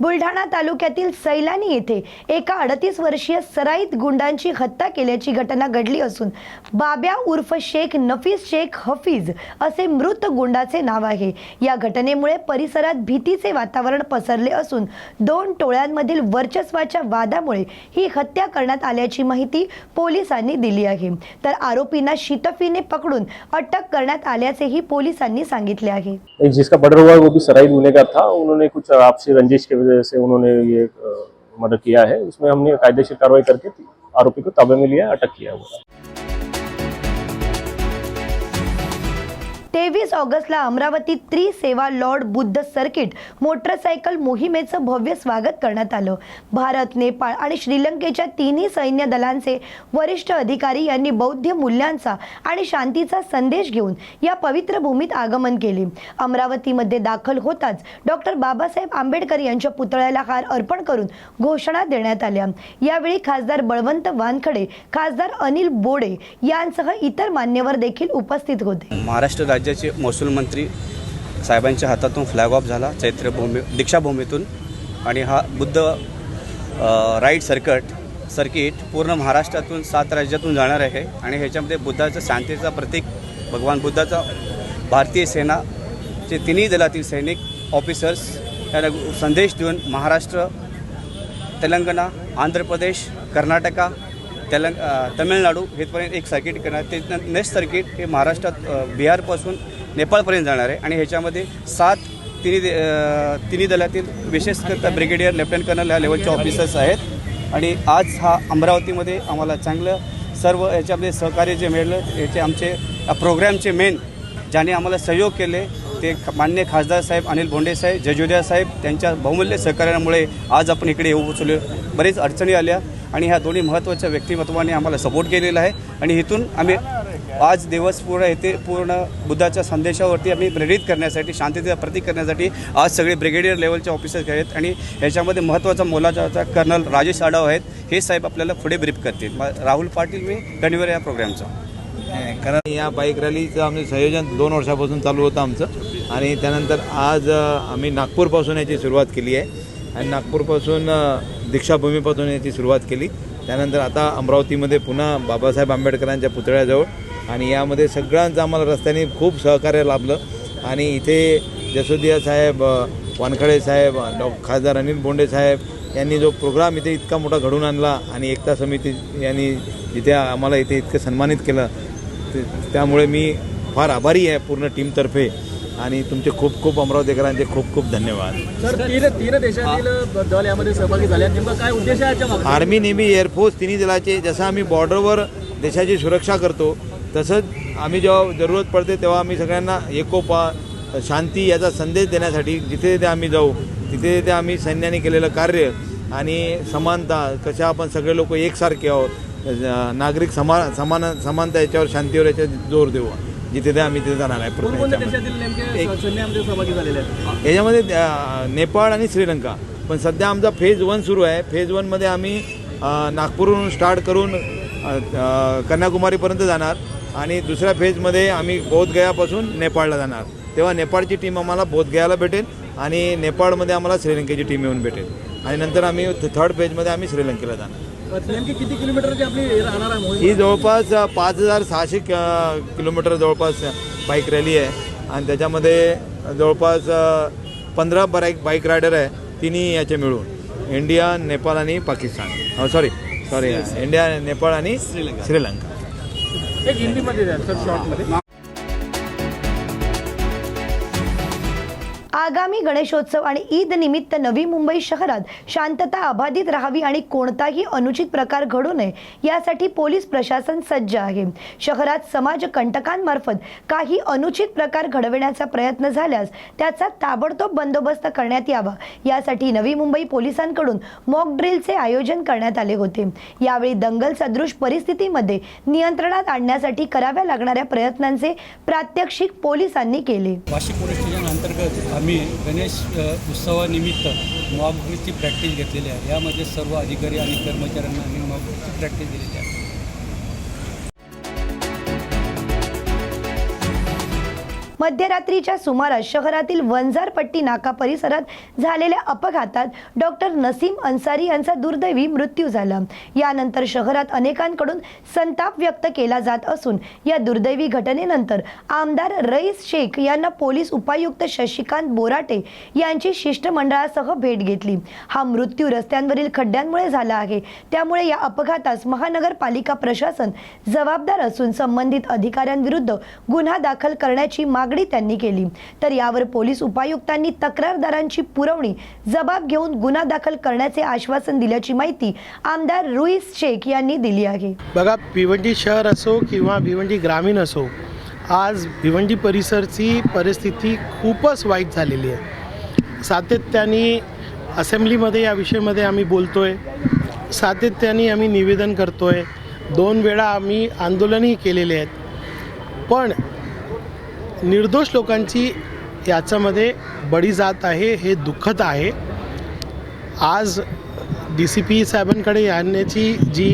बुलढाणा तालुक्यातील सैलानी येथे एका अडतीस वर्षीय सराईत गुंडांची हत्या केल्याची घटना घडली असून बाब्या उर्फ शेख नफीस शेख हफीज असे मृत गुंडाचे नाव आहे. या घटनेमुळे परिसरात भीतीचे वातावरण पसरले असून दोन टोळ्यांमधील वर्चस्वाच्या वादामुळे ही हत्या करण्यात आल्याची माहिती पोलिसांनी दिली आहे. तर आरोपींना शितफीने पकडून अटक करण्यात आल्याचेही पोलिसांनी सांगितले आहे. जिसका मर्डर हुआ वो भी सराई गुन्हेगार था उन्होंने कुछ आपसी रंजिश के वजह से उन्होंने ये मर्डर किया है। उसमें हमने कायदेशीर कार्रवाई करके आरोपी को ताबे में लिया अटक किया हुआ तेवीस ऑगस्टला अमरावती त्रिसेवा लॉर्ड बुद्ध सर्किट मोटरसायकल मोहिमेचं भव्य स्वागत करण्यात आलं. भारत नेपाळ आणि श्रीलंकेच्या तिन्ही सैन्य दलांचे वरिष्ठ अधिकारी यांनी बौद्ध मूल्यांचा आणि शांतीचा संदेश घेऊन या पवित्र भूमीत आगमन केले. अमरावतीमध्ये दाखल होताच डॉक्टर बाबासाहेब आंबेडकर यांच्या पुतळ्याला हार अर्पण करून घोषणा देण्यात आल्या. यावेळी खासदार बळवंत वानखडे खासदार अनिल बोडे यांसह इतर मान्यवर देखील उपस्थित होते. महाराष्ट्र राज्याचे महसूल मंत्री साहेबांच्या हातातून फ्लॅग ऑफ झाला चैत्रभूमी दीक्षाभूमीतून. आणि हा बुद्ध राईट सर्कट सर्किट पूर्ण महाराष्ट्रातून सात राज्यातून जाणार आहे. आणि ह्याच्यामध्ये बुद्धाचं शांतीचा प्रतीक भगवान बुद्धाचा भारतीय सेनाचे तिन्ही दलातील सैनिक ऑफिसर्स त्यांना संदेश देऊन महाराष्ट्र तेलंगणा आंध्र प्रदेश कर्नाटका त्याला तमिळनाडू हेपर्यंत एक सर्किट करणार. ते नेक्स्ट सर्किट हे महाराष्ट्रात बिहारपासून नेपाळपर्यंत जाणार आहे. आणि ह्याच्यामध्ये सात तिन्ही दे- तिन्ही दलातील विशेषकर्ता ब्रिगेडियर लेफ्टनंट कर्नल ह्या लेवलचे ऑफिसर्स आहेत. आणि आज हा अमरावतीमध्ये आम्हाला चांगलं सर्व याच्यामध्ये सहकार्य जे मिळलं याचे आमचे प्रोग्रॅमचे मेन ज्याने आम्हाला सहयोग केले ते मान्य खासदार साहेब अनिल बोंडे साहेब जजोद्या साहेब त्यांच्या बहुमूल्य सहकार्यामुळे आज आपण इकडे येऊ पोचलो बरेच अडचणी आल्या. आणि ह्या दोन्ही महत्त्वाच्या व्यक्तिमत्वाने आम्हाला सपोर्ट केलेला आहे. आणि इथून आम्ही आज दिवस पूर्ण येथे पूर्ण बुद्धाच्या संदेशावरती आम्ही प्रेरित करण्यासाठी शांततेचा प्रतीक करण्यासाठी आज सगळे ब्रिगेडियर लेवलचे ऑफिसर्स आहेत आणि याच्यामध्ये महत्त्वाचा मोलाचा कर्नल राजेश आढाव आहेत. हे साहेब आपल्याला पुढे ब्रीफ करतील. राहुल पाटील मी कन्व्हर या प्रोग्रामचा कारण या बाईक रॅलीचं आमचं संयोजन दोन वर्षापासून चालू होतं आमचं. आणि त्यानंतर आज आम्ही नागपूरपासून याची सुरुवात केली आहे. आणि नागपूरपासून दीक्षाभूमीपासून याची सुरुवात केली. त्यानंतर आता अमरावतीमध्ये पुन्हा बाबासाहेब आंबेडकरांच्या पुतळ्याजवळ आणि यामध्ये सगळ्यांचं आम्हाला रस्त्याने खूप सहकार्य लाभलं. आणि इथे जसोदिया साहेब वानखडे साहेब डॉ. खासदार अनिल बोंडे साहेब यांनी जो प्रोग्राम इथे इतका मोठा घडून आणला आणि एकता समिती यांनी जिथे आम्हाला इथे इतकं सन्मानित केलं ते- त्यामुळे मी फार आभारी आहे पूर्ण टीमतर्फे. आणि तुमचे खूप खूप अमरावतीकरांचे खूप खूप धन्यवाद. सर तीन तीन देशातील दल यामध्ये सहभागी झाले. नेमका काय उद्देश आहे याच्या मागे? आर्मी नेव्ही एअरफोर्स तिन्ही दलाचे जसं आम्ही बॉर्डरवर देशाची सुरक्षा करतो तसंच आम्ही जेव्हा जरूरत पडते तेव्हा आम्ही सगळ्यांना एकोपा शांती याचा संदेश देण्यासाठी जिथे तिथे आम्ही जाऊ तिथे तिथे आम्ही सैन्याने केलेलं कार्य आणि समानता कशा आपण सगळे लोक एकसारखे आहोत अ, नागरिक समा समान समानता याच्यावर शांतीवर याच्यावर जोर देऊ. जिथे ते आम्ही तिथे जाणार आहे कोणकोणत्या प्रत्येक देशातील नेमके सैन्यामध्ये सहभागी झालेले आहेत? याच्यामध्ये अ, नेपाळ आणि श्रीलंका. पण सध्या आमचा फेज वन सुरू आहे. फेज वनमध्ये आम्ही अ, नागपूरहून स्टार्ट करून अ, अ, कन्याकुमारीपर्यंत जाणार. आणि दुसऱ्या फेजमध्ये आम्ही बोधगयापासून नेपाळला जाणार. तेव्हा नेपाळची टीम आम्हाला बोधगयाला भेटेल आणि नेपाळमध्ये आम्हाला श्रीलंकेची टीम येऊन भेटेल. आणि नंतर आम्ही थर्ड फेजमध्ये आम्ही श्रीलंकेला जाणार. नेमकी किती किलोमीटरची आपली हे राहणार आहे ही जवळपास पाच हजार सहाशे किलोमीटर जवळपास बाईक रॅली आहे. आणि त्याच्यामध्ये जवळपास पंधरा बाईक बाईक रायडर आहे तिन्ही याचे मिळून. इंडिया नेपाळ आणि Pakistan sorry sorry India Nepal आणि श्रीलंका एक हिंदीमध्ये द्या सर शॉर्टमध्ये आगामी गणेशोत्सव आणि ईद निमित्त नवी मुंबई शहरात शांतता अबाधित राहावी आणि कोणताही अनुचित प्रकार घडू नये यासाठी पोलीस प्रशासन सज्ज आहे. शहरात समाज कंटकांमार्फत काही अनुचित प्रकार घडविण्याचा प्रयत्न झाल्यास त्याचा ताबडतोब बंदोबस्त करण्यात यावा. यासाठी नवी मुंबई पोलिसांकडून मॉक ड्रिलचे आयोजन करण्यात आले होते. यावेळी दंगल सदृश परिस्थितीमध्ये नियंत्रणात आणण्यासाठी कराव्या लागणाऱ्या प्रयत्नांचे प्रात्यक्षिक पोलिसांनी केले. वाशिक पोलीस स्टेशन अंतर्गत आम्ही गणेश उत्सवानिमित्त मॉकड्रिलची प्रॅक्टिस घेतलेली आहे. यामध्ये सर्व अधिकारी आणि कर्मचाऱ्यांना आम्ही मॉकड्रिलची प्रॅक्टिस दिलेली आहे. मध्यरात्रीच्या सुमारास शहरातील वंजारपट्टी नाका परिसरात झालेल्या अपघातात डॉक्टर नसीम अन्सारी यांचा दुर्दैवी मृत्यू झाला. यानंतर शहरात अनेकांकडून संताप व्यक्त केला जात असून या दुर्दैवी घटनेनंतर आमदार रईस शेख यांना पोलीस उपायुक्त शशिकांत बोराटे यांची शिष्टमंडळासह भेट घेतली. हा मृत्यू रस्त्यांवरील खड्ड्यांमुळे झाला आहे. त्यामुळे या अपघातास महानगरपालिका प्रशासन जबाबदार असून संबंधित अधिकाऱ्यांविरुद्ध गुन्हा दाखल करण्याची मागणी त्यांनी केली. तर यावर पोलीस उपायुक्तांनी तक्रारदारांची पुरवणी जबाब घेऊन गुन्हा दाखल करण्याचे आश्वासन दिल्याची माहिती आमदार रुईस शेख यांनी दिली आहे. बघा भिवंडी शहर असो किंवा भिवंडी ग्रामीण असो आज भिवंडी परिसरची परिस्थिती खूपच वाईट झालेली आहे. सातत्याने असेंब्लीमध्ये या विषयामध्ये आम्ही बोलतो आहे सातत्याने आम्ही निवेदन करतो आहे दोन वेळा आम्ही आंदोलनही केलेले आहेत. पण निर्दोष लोकांची याच्यामध्ये बळी जात आहे हे दुःखद आहे. आज डी सी पी साहेबांकडे आणण्याची जी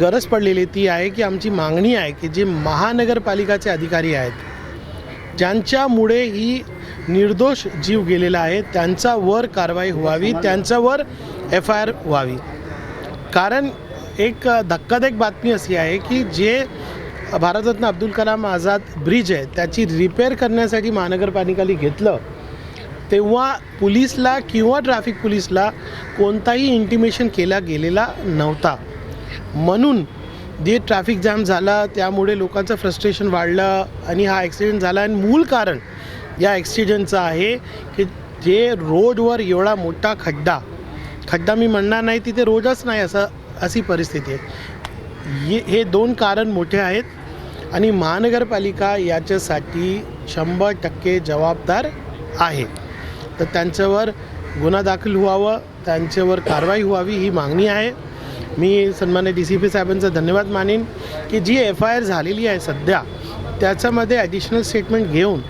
गरज पडलेली ती आहे की आमची मागणी आहे की जे महानगरपालिकाचे अधिकारी आहेत ज्यांच्यामुळे ही निर्दोष जीव गेलेला आहे त्यांच्यावर कारवाई व्हावी त्यांच्यावर एफ आय आर व्हावी. कारण एक धक्कादायक बातमी अशी आहे की जे भारतरत्न अब्दुल कलाम आझाद ब्रिज आहे त्याची रिपेअर करण्यासाठी महानगरपालिकाने घेतलं. तेव्हा पोलीसला किंवा ट्रॅफिक पोलीसला कोणताही इंटिमेशन केला गेलेला नव्हता. म्हणून जे ट्रॅफिक जाम झाला त्यामुळे लोकांचं फ्रस्ट्रेशन वाढलं आणि हा ॲक्सिडेंट झाला. आणि मूळ कारण या ॲक्सिडेंटचं आहे की जे रोडवर एवढा मोठा खड्डा खड्डा मी म्हणणार नाही तिथे रोडच नाही असं अशी परिस्थिती आहे. ये हे दोन कारण मोठे आहेत. आणि महानगरपालिका याच्यासाठी शंभर टक्के जबाबदार आहे. तर त्यांच्यावर गुन्हा दाखल व्हावं त्यांच्यावर कारवाई व्हावी ही मागणी आहे. मी सन्मान्य डी सी पी साहेबांचा धन्यवाद मानेन की जी एफ आय आर झालेली आहे सध्या त्याच्यामध्ये ॲडिशनल स्टेटमेंट घेऊन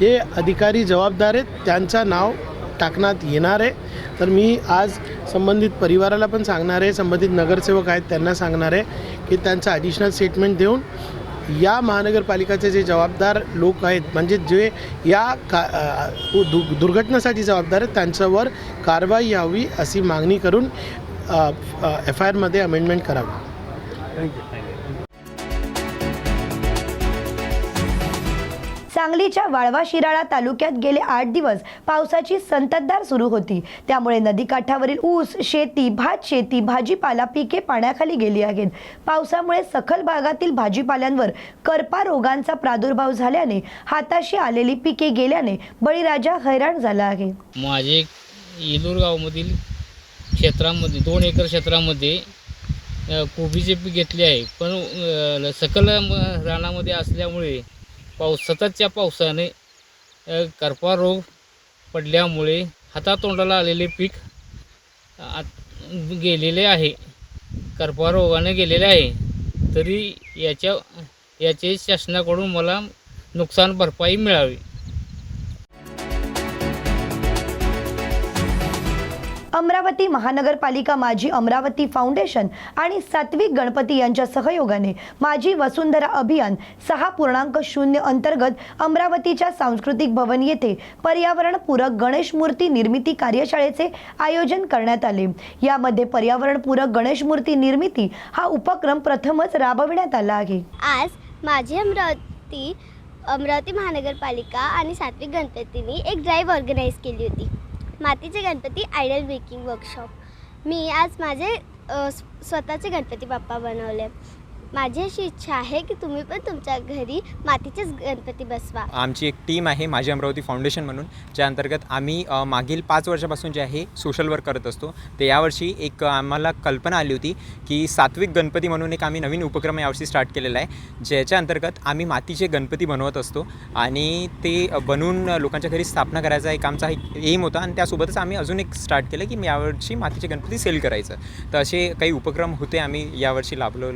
जे अधिकारी जबाबदार आहेत त्यांचं नाव टाकण्यात येणार आहे. तर मी आज संबंधित परिवाराला पण सांगणार आहे संबंधित नगरसेवक आहेत त्यांना सांगणार आहे की त्यांचं ॲडिशनल स्टेटमेंट देऊन या महानगरपालिकाचे जे जबाबदार लोक आहेत म्हणजे जे या का दु दुर्घटनेसाठी जबाबदार आहेत त्यांच्यावर कारवाई यावी अशी मागणी करून एफ आय आरमध्ये अमेंडमेंट करावी. थँक्यू सांगलीच्या वाळवा शिराळा तालुक्यात गेले आठ दिवस पावसाची संततधार सुरू होती. त्यामुळे नदीकाठावरील ऊस शेती भात शेती भाजीपाला पिके पाण्याखाली गेली आहेत. पावसामुळे सखल भागातील भाजीपाल्यांवर करपा रोगांचा प्रादुर्भाव झाल्याने हाताशी आलेली पिके गेल्याने बळीराजा हैराण झाला आहे. माझे येलूर गावामधील क्षेत्रामध्ये दोन एकर क्षेत्रामध्ये कोबीचे पीक घेतले आहे. पण सकल रानामध्ये असल्यामुळे पाऊस सततच्या पावसाने करपा रोग पडल्यामुळे हातातोंडाला आलेले पीक आत गेलेले आहे. करपा रोगाने गेलेले आहे. तरी याच्या याचे शासनाकडून मला नुकसान भरपाई मिळावी. अमरावती महानगरपालिका माझी अमरावती फाउंडेशन आणि सात्विक गणपती यांच्या सहयोगाने माझी वसुंधरा अभियान सहा पूर्णांक शून्य अंतर्गत अमरावतीच्या सांस्कृतिक भवन येथे पर्यावरणपूरक गणेश मूर्ती निर्मिती कार्यशाळेचे आयोजन करण्यात आले. यामध्ये पर्यावरणपूरक गणेश मूर्ती निर्मिती हा उपक्रम प्रथमच राबविण्यात आला आहे. आज माझी अमरावती अमरावती महानगरपालिका आणि सात्विक गणपतींनी एक ड्राईव्ह ऑर्गनाईज केली होती. मातीचे गणपती आयडल मेकिंग वर्कशॉप. मी आज माझे स्वतःचे गणपती बाप्पा बनवले. माझी अशी इच्छा आहे की तुम्ही पण तुमच्या घरी मातीचेच गणपती बसवा. आमची एक टीम आहे माझी अमरावती फाउंडेशन म्हणून ज्या अंतर्गत आम्ही मागील पाच वर्षापासून जे आहे सोशल वर्क करत असतो. ते यावर्षी एक आम्हाला कल्पना आली होती की सात्विक गणपती म्हणून एक आम्ही नवीन उपक्रम यावर्षी स्टार्ट केलेला आहे. ज्याच्या अंतर्गत आम्ही मातीचे गणपती बनवत असतो आणि ते बनवून लोकांच्या घरी स्थापना करायचा एक आमचा एक एम होता आणि त्यासोबतच आम्ही अजून एक स्टार्ट केलं की यावर्षी मातीचे गणपती सेल करायचं. तर असे काही उपक्रम होते आम्ही यावर्षी लाभलो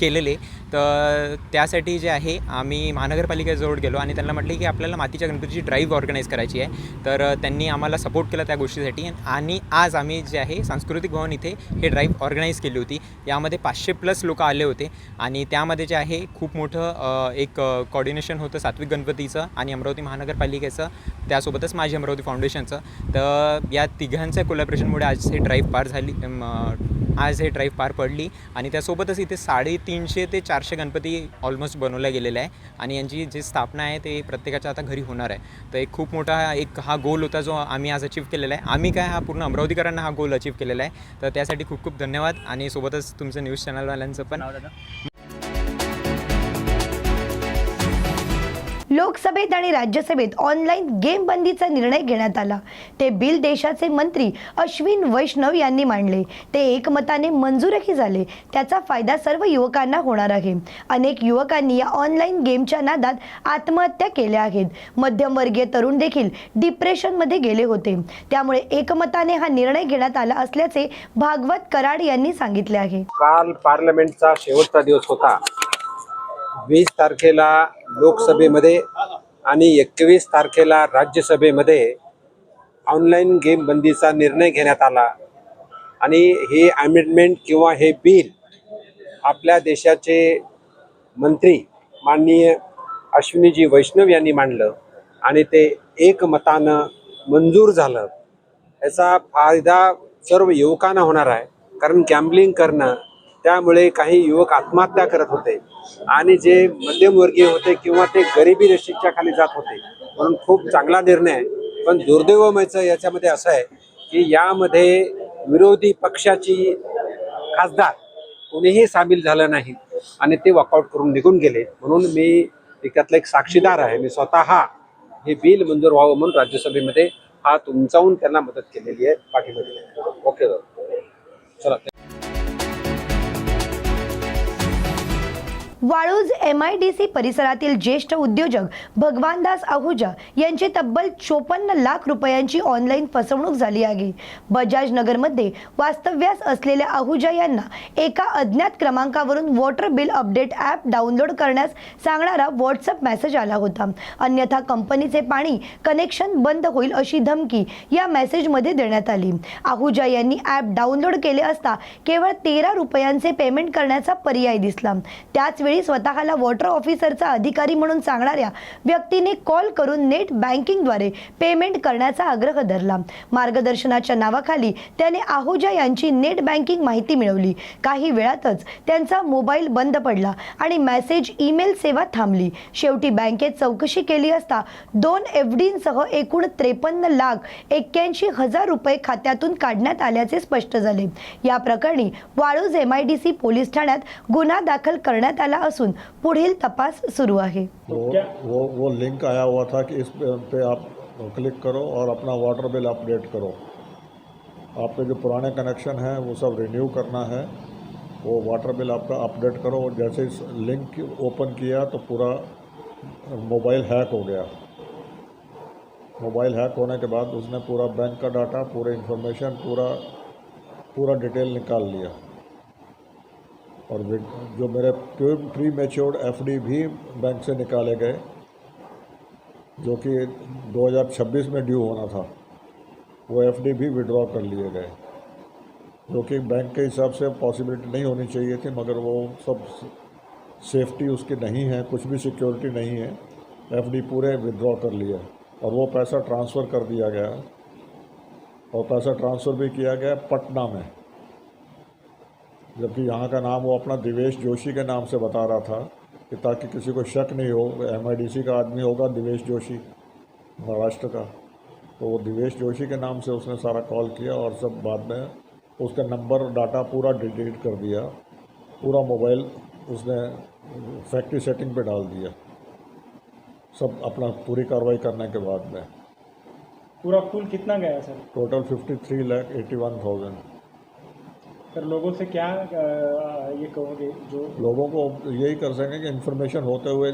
केलेले. तर त्यासाठी जे आहे आम्ही महानगरपालिकेजवळ गेलो आणि त्यांना म्हटले की आपल्याला मातीच्या गणपतीची ड्राईव्ह ऑर्गनाईज करायची आहे. तर त्यांनी आम्हाला सपोर्ट केला त्या गोष्टीसाठी आणि आज आम्ही जे आहे सांस्कृतिक भवन इथे हे ड्राईव्ह ऑर्गनाईज केली होती. यामध्ये पाचशे प्लस लोक आले होते आणि त्यामध्ये जे आहे खूप मोठं एक कॉर्डिनेशन होतं सात्विक गणपतीचं आणि अमरावती महानगरपालिकेचं त्यासोबतच माझी अमरावती फाउंडेशनचं तर या तिघांच्या कोलॅबरेशनमुळे आज हे ड्राईव्ह पार झाली आज हे ड्राईव्ह पार पडली आणि त्यासोबतच इथे साडेतीनशे ते चारशे गणपती ऑलमोस्ट बनवल्या गेलेल्या आहे. आणि यांची जी स्थापना आहे ते प्रत्येकाच्या आता घरी होणार आहे. तर एक खूप मोठा एक हा गोल होता जो आम्ही आज अचीव केलेला आहे. आम्ही काय हा पूर्ण अमरावतीकरांना हा गोल अचीव केलेला आहे. तर त्यासाठी खूप खूप धन्यवाद आणि सोबतच तुमचं न्यूज चॅनलवाल्यांचं पण लोकसभेत आणि राज्यसभेत ऑनलाईन गेम बंदीचा निर्णय घेण्यात आला. ते बिल देशाचे मंत्री अश्विन वैष्णव यांनी मांडले. ते एकमताने मंजूरही झाले. त्याचा फायदा सर्व युवकांना होणार आहे. अनेक युवकांनी या ऑनलाईन गेमच्या नादात आत्महत्या केल्या आहेत. मध्यमवर्गीय तरुण देखील डिप्रेशनमध्ये गेले होते. त्यामुळे एकमताने हा निर्णय घेण्यात आला असल्याचे भागवत कराड यांनी सांगितले आहे. काल पार्लमेंटचा शेवटचा दिवस होता. वीस तारखेला लोकसभेमध्ये आणि एकवीस तारखेला राज्यसभेमध्ये ऑनलाईन गेम बंदीचा निर्णय घेण्यात आला. आणि हे अमेंडमेंट किंवा हे बिल आपल्या देशाचे मंत्री माननीय अश्विनीजी वैष्णव यांनी मांडलं आणि ते एकमतानं मंजूर झालं. याचा फायदा सर्व युवकांना होणार आहे. कारण गॅम्बलिंग करणं त्यामुळे काही युवक आत्महत्या करत होते आणि जे मध्यमवर्गीय होते किंवा ते गरिबी रेषेच्या खाली जात होते. म्हणून खूप चांगला निर्णय आहे. पण दुर्दैवमयचं याच्यामध्ये असं आहे की यामध्ये विरोधी पक्षाची खासदार कोणीही सामील झालं नाही आणि ते वॉकआउट करून निघून गेले. म्हणून मी त्यातला एक साक्षीदार आहे. मी स्वतः हे बिल मंजूर व्हावं म्हणून राज्यसभेमध्ये हा तुमचाहून त्यांना मदत केलेली आहे पाठीमध्ये ओके चला Waluj M I D C परिसरातील ज्येष्ठ उद्योजक भगवानदास आहुजा यांची तब्बल चोपन्न लाख रुपयांची ऑनलाईन फसवणूक झाली आहे. बजाज नगरमध्ये वास्तव्यास असलेल्या आहुजा यांना एका अज्ञात क्रमांकावरून water bill update app download करण्यास सांगणारा व्हॉट्सअप मेसेज आला होता. अन्यथा कंपनीचे पाणी कनेक्शन बंद होईल अशी धमकी या मेसेजमध्ये देण्यात आली. आहुजा यांनी ॲप डाउनलोड केले असता केवळ तेरा रुपयांचे पेमेंट करण्याचा पर्याय दिसला. त्याच वेळी स्वतःला वॉटर ऑफिसरचा अधिकारी म्हणून सांगणाऱ्या व्यक्तीने कॉल करून नेट बँकिंगद्वारे पेमेंट करण्याचा आग्रह धरला. मार्गदर्शनाच्या नावाखाली त्याने आहुजा यांची नेट बँकिंग माहिती मिळवली. काही वेळातच त्यांचा मोबाईल बंद पडला आणि मेसेज ईमेल सेवा थांबली. शेवटी बँकेत चौकशी केली असता दोन एफ डींसह एकूण त्रेपन्न लाख एक्क्याऐंशी हजार रुपये खात्यातून काढण्यात आल्याचे स्पष्ट झाले. या प्रकरणी Waluj M I D C police ठाण्यात गुन्हा दाखल करण्यात आला असून पुढील तपास सुरू आहे. वो वो वो लिंक आया हुआ था कि इस पे आप क्लिक करो और अपना वाटर बिल अपडेट करो। आपके जो पुराने कनेक्शन हैं, वो सब रिन्यू करना है। वो वाटर बिल आपका अपडेट करो। जैसे इस लिंक ओपन किया तो पूरा मोबाइल हैक हो गया। मोबाइल हैक होने के बाद उसने पूरा बैंक का डाटा पूरे इंफॉर्मेशन पूरा पूरा डिटेल निकाल लिया। और जो मेरे प्री मेच्योर्ड एफडी भी बैंक से निकाले गए, जो कि 2026 में ड्यू होना था, वो एफडी भी विड्रॉ कर लिए गए, जो कि बैंक के हिसाब से पॉसिबिलिटी नहीं होनी चाहिए थी, मगर वो सब सेफ्टी उसकी नहीं है, कुछ भी सिक्योरिटी नहीं है एफडी पूरे विड्रॉ कर लिए, और वो पैसा ट्रांसफ़र कर दिया गया, और पैसा ट्रांसफ़र भी किया गया पटना में। जबकि यहाँ का नाम वो अपना दिवेश जोशी के नाम से बता रहा था कि ताकि किसी को शक नहीं हो एमआईडीसी का आदमी होगा दिवेश जोशी महाराष्ट्र का। तो वो दिवेश जोशी के नाम से उसने सारा कॉल किया और सब बाद में उसका नंबर डाटा पूरा डिलीट कर दिया। पूरा मोबाइल उसने फैक्ट्री सेटिंग पे डाल दिया। सब अपना पूरी कार्रवाई करने के बाद में। पूरा कुल कितना गया sir? Total fifty three lakh eighty one thousand. Sir लोगों से क्या ये कहोगे जो? लोगों को यही कर सकें कि इन्फॉर्मेशन होते हुए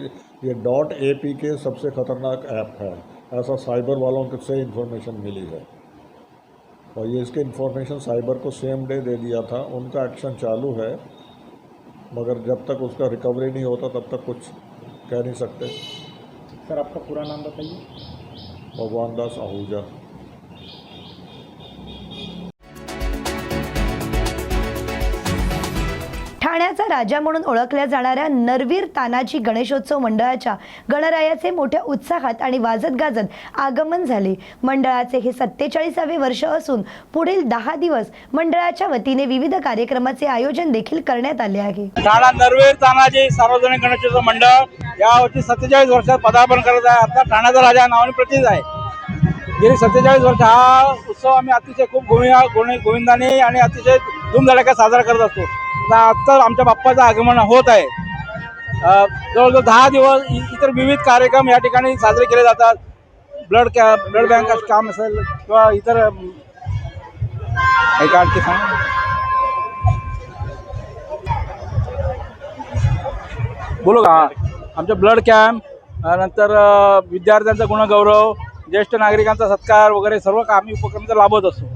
ये डॉट ए पी के सबसे ख़तरनाक ऐप है। ऐसा साइबर वालों के से इन्फॉर्मेशन मिली है। और ये इसके इन्फॉर्मेशन साइबर को सेम डे दे दिया था। उनका एक्शन चालू है। मगर जब तक उसका रिकवरी नहीं होता तब तक कुछ कह नहीं सकते। सर आपका पूरा नाम बताइए। भगवान दास आहूजा। ठाण्याचा राजा म्हणून ओळखल्या जाणाऱ्या नरवीर तानाजी गणेशोत्सव मंडळाच्या गणरायाचे मोठ्या उत्साहात आणि वाजत गाजत आगमन झाले. मंडळाचे हे सत्तेचाळीसावे वर्ष असून पुढील दहा दिवस मंडळाच्या वतीने विविध कार्यक्रमाचे आयोजन देखील करण्यात आले आहे. ठाणा नरवीर तानाजी सार्वजनिक गणेशोत्सव मंडळ यावर्षी सत्तेचाळीस वर्षात पदार्पण करत आहे. आता ठाण्याचा राजा नावाने प्रसिद्ध आहे. गेली सत्तेचाळीस वर्ष हा उत्सव आम्ही अतिशय खूप गोविंदा गोविंदाने आणि अतिशय धूमधडाक्यात साजरा करत असतो. आत्ता आमच्या बाप्पाचं आगमन होत आहे. जवळजवळ दहा दिवस इतर विविध कार्यक्रम या ठिकाणी साजरे केले जातात. ब्लड कॅ ब्लड बँक काम असेल किंवा इतर अम, आणखी सांग. बोलू का? आमच्या ब्लड कॅम्प नंतर विद्यार्थ्यांचा गुणगौरव ज्येष्ठ नागरिकांचा सत्कार वगैरे सर्व आम्ही उपक्रम तर असतो.